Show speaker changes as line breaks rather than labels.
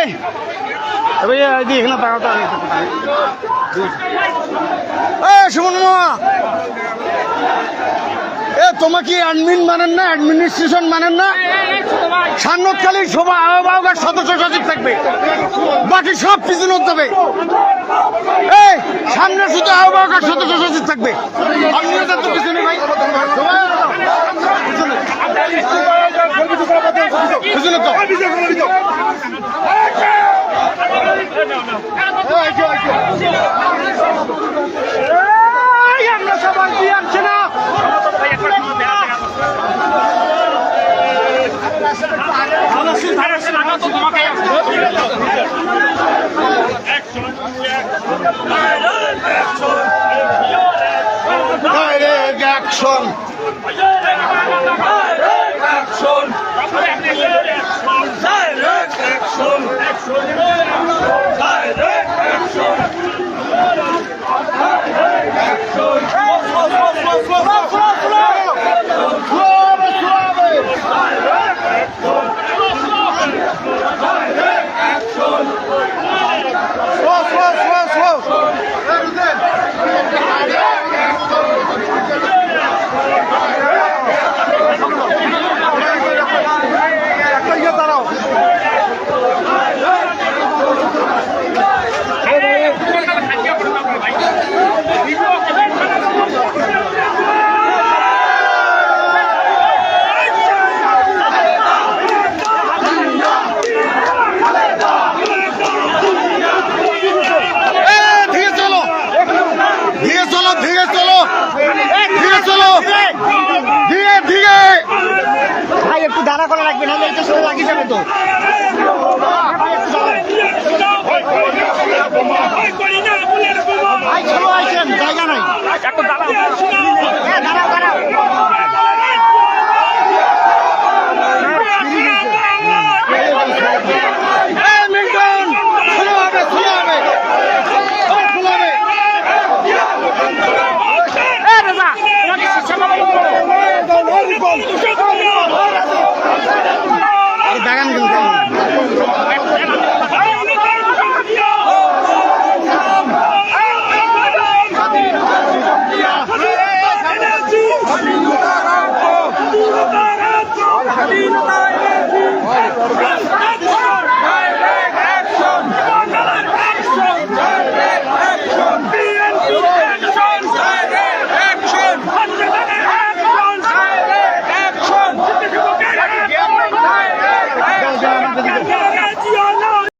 এই এ ভাইয়া এদিকে এখানে তাকাও তো এ সুমন মামা এ তোমার অ্যাডমিন অ্যাডমিনিস্ট্রেশন সান্নতকালীন সদস্য সচিব থাকবে বাকি সব পিছনে যাবে এই সামনে শুধু সদস্য সচিব থাকবে দাঁড়া করে রাখবে না একটু সরে রাখি যাবে তো জায়গা নাই